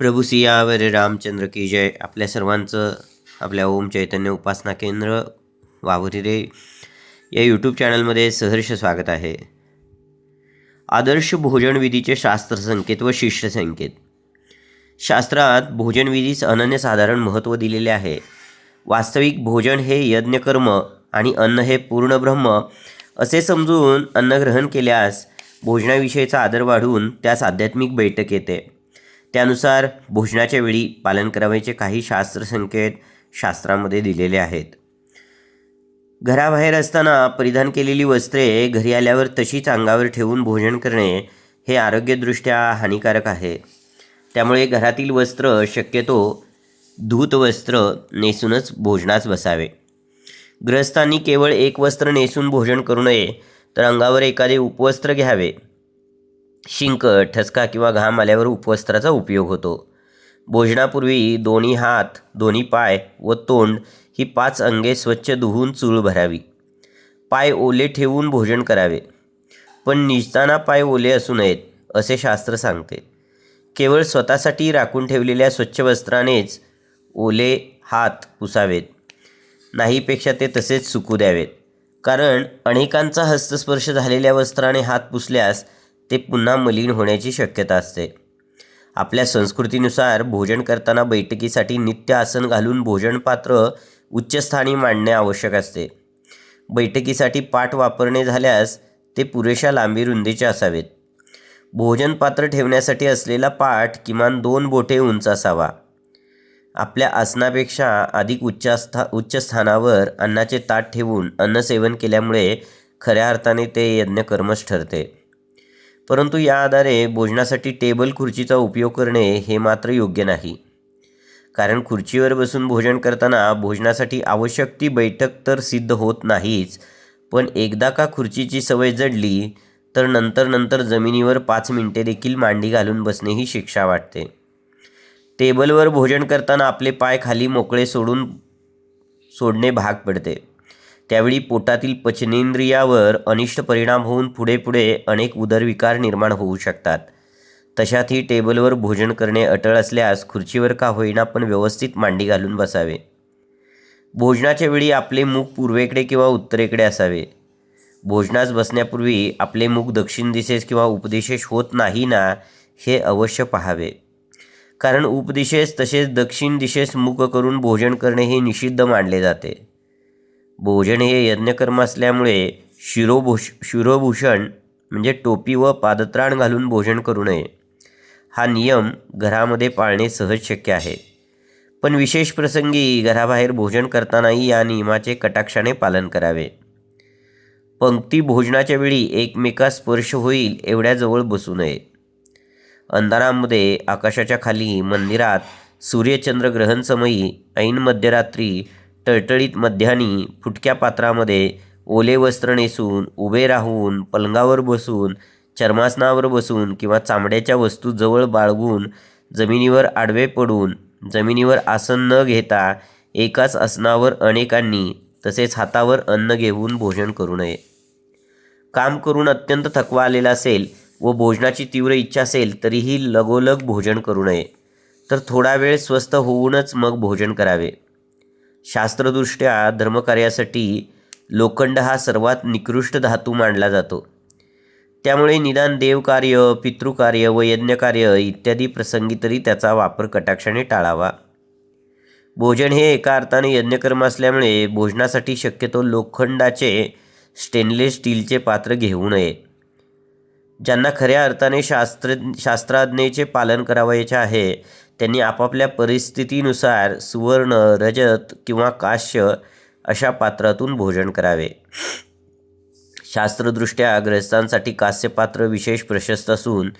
प्रभू सियावर रामचंद्र की जय. आपल्या सर्वांचं आपल्या ओम चैतन्य उपासना केंद्र वावरिरे या यूट्यूब चॅनलमध्ये सहर्ष स्वागत आहे. आदर्श भोजनविधीचे शास्त्रसंकेत व शिष्य संकेत. शास्त्रात भोजनविधीस अनन्यसाधारण महत्त्व दिलेले आहे. वास्तविक भोजन हे यज्ञकर्म आणि अन्न हे पूर्ण ब्रह्म असे समजून अन्नग्रहण केल्यास भोजनाविषयीचा आदर वाढून त्यास आध्यात्मिक बैठक येते. त्यानुसार भोजनाच्या वेळी पालन करावयाचे काही शास्त्रसंकेत शास्त्रामध्ये दिलेले आहेत. घराबाहेर असताना परिधान केलेली वस्त्रे घरी आल्यावर तशीच अंगावर ठेवून भोजन करणे हे आरोग्यदृष्ट्या हानिकारक आहे. त्यामुळे घरातील वस्त्र शक्यतो धूत वस्त्र नेसूनच भोजनास बसावे. ग्रहस्थांनी केवळ एक वस्त्र नेसून भोजन करू नये तर अंगावर एखादे उपवस्त्र घ्यावे. शिंक ठसका किंवा घाम आल्यावर उपवस्त्राचा उपयोग होतो. भोजनापूर्वी दोन्ही हात दोन्ही पाय व तोंड ही पाच अंगे स्वच्छ धुवून चूळ भरावी. पाय ओले ठेवून भोजन करावे. पण निजताना पाय ओले असू नयेत असे शास्त्र सांगते. केवळ स्वतःसाठी राखून ठेवलेल्या स्वच्छ वस्त्रानेच ओले हात पुसावेत. नाहीपेक्षा ते तसेच सुकू द्यावेत. कारण अनेकांचा हस्तस्पर्श झालेल्या वस्त्राने हात पुसल्यास ते पुन्हा मलिन होण्याची शक्यता असते. आपल्या संस्कृतीनुसार भोजन करताना बैठकीसाठी नित्य आसन घालून भोजनपात्र उच्चस्थानी मांडणे आवश्यक असते. बैठकीसाठी पाठ वापरणे झाल्यास ते पुरेशा लांबी रुंदीचे असावेत. भोजनपात्र ठेवण्यासाठी असलेला पाठ किमान दोन बोटे उंच असावा. आपल्या आसनापेक्षा अधिक उच्चस्था उच्च स्थानावर अन्नाचे ताट ठेवून अन्नसेवन केल्यामुळे खऱ्या अर्थाने ते यज्ञकर्मच ठरते. परंतु या आधारे भोजनासाठी टेबल खुर्चीचा उपयोग करणे हे मात्र योग्य नाही. कारण खुर्चीवर बसून भोजन करताना भोजनासाठी आवश्यक ती बैठक तर सिद्ध होत नाहीच पण एकदा का खुर्चीची सवय जडली तर नंतर नंतर जमिनीवर पाच मिनिटे देखील मांडी घालून बसणे ही शिक्षा वाटते. टेबलवर भोजन करताना आपले पाय खाली मोकळे सोडून सोडणे भाग पडते. त्यावेळी पोटातील पचनेंद्रियावर अनिष्ट परिणाम होऊन पुढे पुढे अनेक उदरविकार निर्माण होऊ शकतात. तशातही टेबलवर भोजन करणे अटळ असल्यास खुर्चीवर का होईना पण व्यवस्थित मांडी घालून बसावे. भोजनाच्या वेळी आपले मुख पूर्वेकडे किंवा उत्तरेकडे असावे. भोजनास बसण्यापूर्वी आपले मुख दक्षिण दिशेस किंवा उपदिशेस होत नाही ना हे अवश्य पहावे. कारण उपदिशेस तसेच दक्षिण दिशेस मुख करून भोजन करणे हे निषिद्ध मानले जाते. भोजन हे यज्ञकर्म असल्यामुळे शिरोभूष शिरोभूषण म्हणजे टोपी व पादत्राण घालून भोजन करू नये. हा नियम घरामध्ये पाळणे सहज शक्य आहे. पण विशेष प्रसंगी घराबाहेर भोजन करतानाही या नियमाचे कटाक्षाने पालन करावे. पंक्ती भोजनाच्या वेळी एकमेकास स्पर्श होईल एवढ्या जवळ बसू नये. अंधारामध्ये आकाशाच्या खाली मंदिरात सूर्यचंद्र ग्रहणसमयी ऐन मध्यरात्री टळटळीत मध्यानी फुटक्या पात्रामध्ये ओले वस्त्र नेसून उभे राहून पलंगावर बसून चर्मासनावर बसून किंवा चामड्याच्या वस्तू जवळ बाळगून जमिनीवर आडवे पडून जमिनीवर आसन न घेता एकाच आसनावर अनेकांनी तसेच हातावर अन्न घेऊन भोजन करू नये. काम करून अत्यंत थकवा आलेला असेल व भोजनाची तीव्र इच्छा असेल तरीही लगोलग भोजन करू नये. तर थोडा वेळ स्वस्थ होऊनच मग भोजन करावे. शास्त्रदृष्ट्या धर्मकार्यासाठी लोखंड हा सर्वात निकृष्ट धातू मानला जातो. त्यामुळे निदान देवकार्य पितृकार्य व यज्ञकार्य इत्यादी प्रसंगी तरी त्याचा वापर कटाक्षाने टाळावा. भोजन हे एका अर्थाने यज्ञकर्म असल्यामुळे भोजनासाठी शक्यतो लोखंडाचे स्टेनलेस स्टीलचे पात्र घेऊ नये. ज्यांना खऱ्या अर्थाने शास्त्र शास्त्राज्ञेचे पालन करावयाचे आहे त्यांनी आपापल्या परिस्थितीनुसार सुवर्ण रजत किंवा काश्य अशा पात्रातून भोजन करावे. शास्त्रदृष्ट्या ग्रस्तांसाठी कास्यपात्र विशेष प्रशस्त असून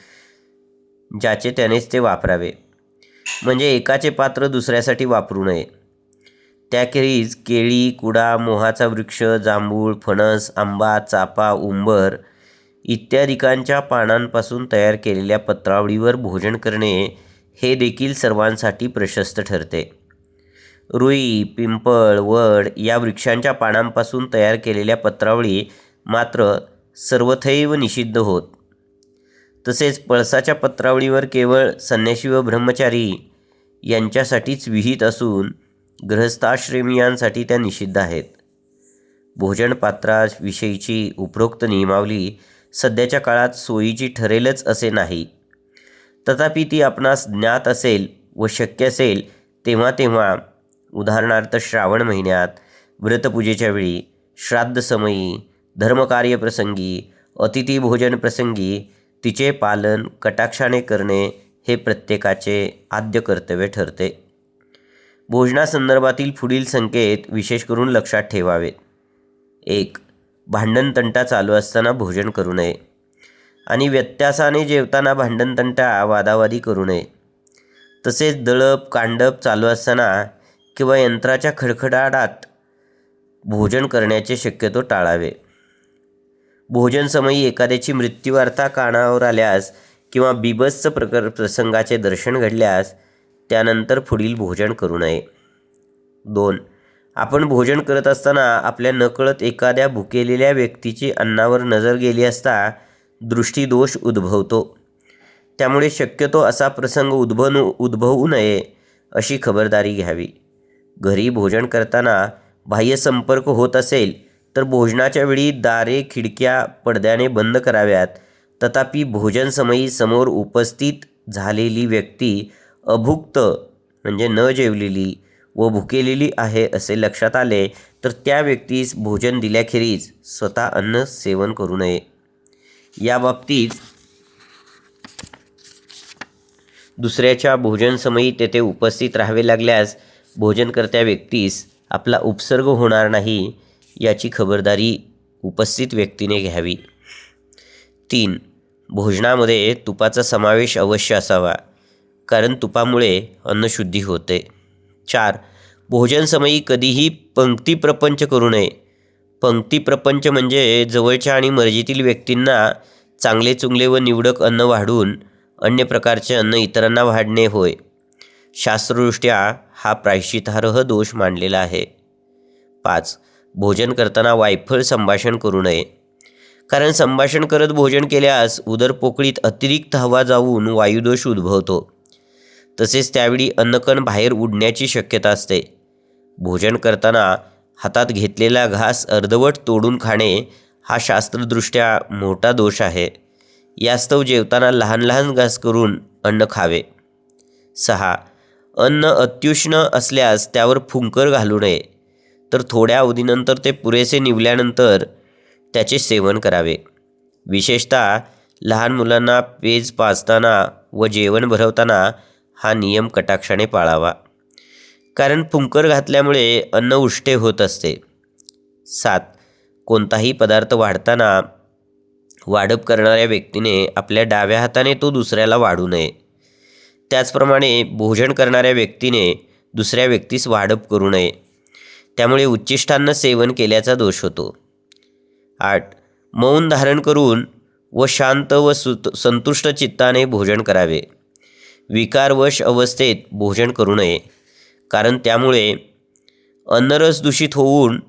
ज्याचे त्यानेच ते वापरावे. म्हणजे एकाचे पात्र दुसऱ्यासाठी वापरू नये. त्याखेरीज केळी कुडा मोहाचा वृक्ष जांभूळ फणस आंबा चापा उंबर इत्यादिकांच्या पानांपासून तयार केलेल्या पत्रावळीवर भोजन करणे हे देखील सर्वांसाठी प्रशस्त ठरते. रुई पिंपळ वड या वृक्षांच्या पानांपासून तयार केलेल्या पत्रावळी मात्र सर्वथैव निषिद्ध होत. तसेच पळसाच्या पत्रावळीवर केवळ संन्याशी व ब्रह्मचारी यांच्यासाठीच विहित असून ग्रहस्थाश्रेमियांसाठी त्या निषिद्ध आहेत. भोजनपात्राविषयीची उपरोक्त नियमावली सध्याच्या काळात सोयीची ठरेलच असे नाही. तथापि ती आपणास ज्ञात असेल व शक्य असेल तेव्हा तेव्हा उदाहरणार्थ श्रावण महिन्यात व्रतपूजेच्या वेळी श्राद्धसमयी धर्मकार्यप्रसंगी अतिथी भोजन प्रसंगी तिचे पालन कटाक्षाने करणे हे प्रत्येकाचे आद्य कर्तव्य ठरते. भोजनासंदर्भातील पुढील संकेत विशेष करून लक्षात ठेवावेत. एक भांडणतंटा चालू असताना भोजन करू नये आणि व्यत्यासाने जेवताना भांडणतंटा वादावादी करू नये. तसेच दळप कांडप चालू असताना किंवा यंत्राच्या खडखडाटात भोजन करण्याचे शक्यतो टाळावे. भोजनसमयी एखाद्याची मृत्यूवार्ता कानावर आल्यास किंवा बिबस्स प्रकर प्रसंगाचे दर्शन घडल्यास त्यानंतर पुढील भोजन करू नये. दोन आपण भोजन करत असताना आपल्या नकळत एखाद्या भुकेलेल्या व्यक्तीची अन्नावर नजर गेली असता दृष्टीदोष उद्भवतो. त्यामुळे शक्यतो असा प्रसंग उद्भवू उद्भवू नये अशी खबरदारी घ्यावी. घरी भोजन करताना बाह्य संपर्क होत असेल तर भोजनाच्या वेळी दारे खिडक्या पडद्याने बंद कराव्यात. तथापि भोजनसमयी समोर उपस्थित झालेली व्यक्ती अभुक्त म्हणजे न जेवलेली व भुकेलेली आहे असे लक्षात आले तर त्या व्यक्तीस भोजन दिल्याखेरीज स्वतः अन्न सेवन करू नये. या बाबतीत दुसऱ्याच्या भोजनसमयी तेथे उपस्थित राहावे लागल्यास भोजनकर्त्या व्यक्तीस आपला उपसर्ग होणार नाही याची खबरदारी उपस्थित व्यक्तीने घ्यावी. तीन भोजनामध्ये तुपाचा समावेश अवश्य असावा कारण तुपामुळे अन्नशुद्धी होते. चार. भोजनसमयी कधीही पंक्ती प्रपंच करू नये. पंक्ती प्रपंच म्हणजे जवळच्या आणि मर्जीतील व्यक्तींना चांगले चुंगले व निवडक अन्न वाढून अन्य प्रकारचे अन्न इतरांना वाढणे होय. शास्त्रदृष्ट्या हा प्रायश्चितार्ह दोष मांडलेला आहे. पाच. भोजन करताना वायफळ संभाषण करू नये. कारण संभाषण करत भोजन केल्यास उदरपोकळीत अतिरिक्त हवा जाऊन वायुदोष उद्भवतो. तसेच त्यावेळी अन्नकण बाहेर उडण्याची शक्यता असते. भोजन करताना हातात घेतलेला घास अर्धवट तोडून खाणे हा शास्त्रदृष्ट्या मोठा दोष आहे. यास्तव जेवताना लहान लहान घास करून अन्न खावे. सहा. अन्न अत्युष्ण असल्यास त्यावर फुंकर घालू नये. तर थोड्या अवधीनंतर ते पुरेसे निवल्यानंतर त्याचे सेवन करावे. विशेषतः लहान मुलांना पेज पाजताना व जेवण भरवताना हा नियम कटाक्षाने पाळावा. कारण फुंकर घातल्यामुळे अन्न उष्टे होत असते. सात. कोणताही पदार्थ वाढताना वाढप करणाऱ्या व्यक्तीने आपल्या डाव्या हाताने तो दुसऱ्याला वाढू नये. त्याचप्रमाणे भोजन करणाऱ्या व्यक्तीने दुसऱ्या व्यक्तीस वाढप करू नये. त्यामुळे उच्चिष्टांना सेवन केल्याचा दोष होतो. आठ. मौन धारण करून व शांत व सुत संतुष्ट चित्ताने भोजन करावे. विकारवश अवस्थेत भोजन करू नये. कारण त्यामुळे अन्नरस दूषित होऊन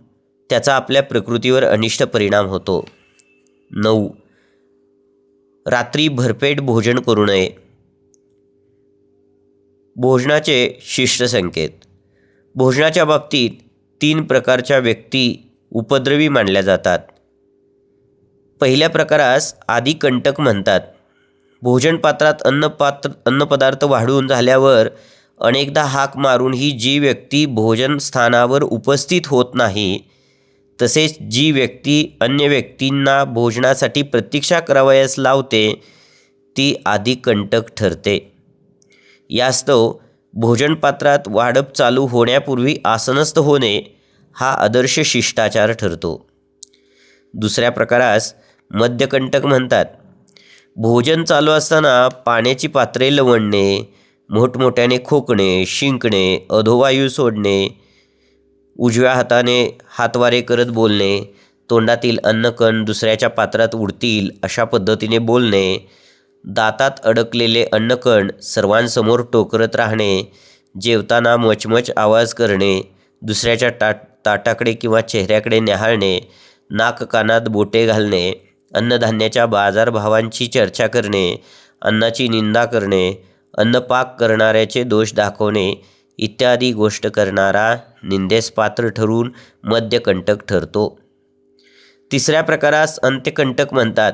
त्याचा आपल्या प्रकृतीवर अनिष्ट परिणाम होतो. नऊ. रात्री भरपेट भोजन करू नये. भोजनाचे शिष्ट संकेत. भोजनाच्या बाबतीत तीन प्रकारच्या व्यक्ती उपद्रवी मानल्या जातात. पहिल्या प्रकारास आधी कंटक म्हणतात. भोजनपात्रात अन्नपात्र अन्नपदार्थ वाढून झाल्यावर अनेकदा हाक मारून ही जी व्यक्ती भोजनस्थानावर उपस्थित होत नाही तसेच जी व्यक्ती अन्य व्यक्तींना भोजनासाठी प्रतीक्षा करावयास लावते ती आधी कंटक ठरते. यास्तव भोजनपात्रात वाढप चालू होण्यापूर्वी आसनस्थ होणे हा आदर्श शिष्टाचार ठरतो. दुसऱ्या प्रकारास मध्यकंटक म्हणतात. भोजन चालू असताना पाण्याची पात्रे लवणणे मोठमोठ्याने खोकणे शिंकणे अधोवायू सोडणे उजव्या हाताने हातवारे करत बोलणे तोंडातील अन्नकण दुसऱ्याच्या पात्रात उडतील अशा पद्धतीने बोलणे दातात अडकलेले अन्नकण सर्वांसमोर टोकरत राहणे जेवताना मचमच आवाज करणे दुसऱ्याच्या ता ताटाकडे किंवा चेहऱ्याकडे न्याहाळणे नाक कानात बोटे घालणे अन्नधान्याच्या बाजारभावांची चर्चा करणे अन्नाची निंदा करणे अन्नपाक करणाऱ्याचे दोष दाखवणे इत्यादी गोष्ट करणारा निंदेस पात्र ठरून मद्यकंटक ठरतो. तिसऱ्या प्रकारास अंत्यकंटक म्हणतात.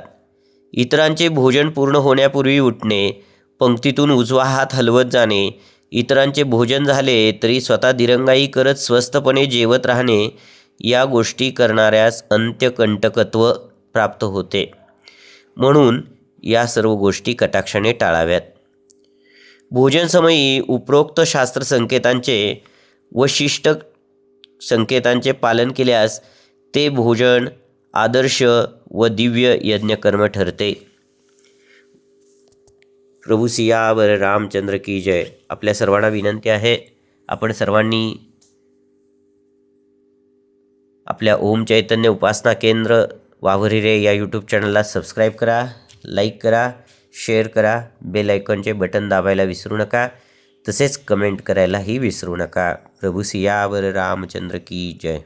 इतरांचे भोजन पूर्ण होण्यापूर्वी उठणे पंक्तीतून उजवा हात हलवत जाणे इतरांचे भोजन झाले तरी स्वतः दिरंगाई करत स्वस्तपणे जेवत राहणे या गोष्टी करणाऱ्यास अंत्यकंटकत्व प्राप्त होते. म्हणून या सर्व गोष्टी कटाक्षाने टाळाव्यात. भोजनसमयी उपरोक्त शास्त्र संकेतांचे व शिष्ट संकेतांचे पालन केल्यास ते भोजन आदर्श व दिव्य यज्ञकर्म ठरते. प्रभू सियावर रामचंद्र की जय. आपल्या सर्वांना विनंती आहे आपण सर्वांनी आपल्या ओम चैतन्य उपासना केंद्र वावरिरे या यूट्यूब चॅनलला सबस्क्राईब करा लाईक करा शेअर करा बेल आयकॉनचे बटन दाबायला विसरू नका. तसेच कमेंट करायलाही विसरू नका. प्रभू सियावर रामचंद्र की जय.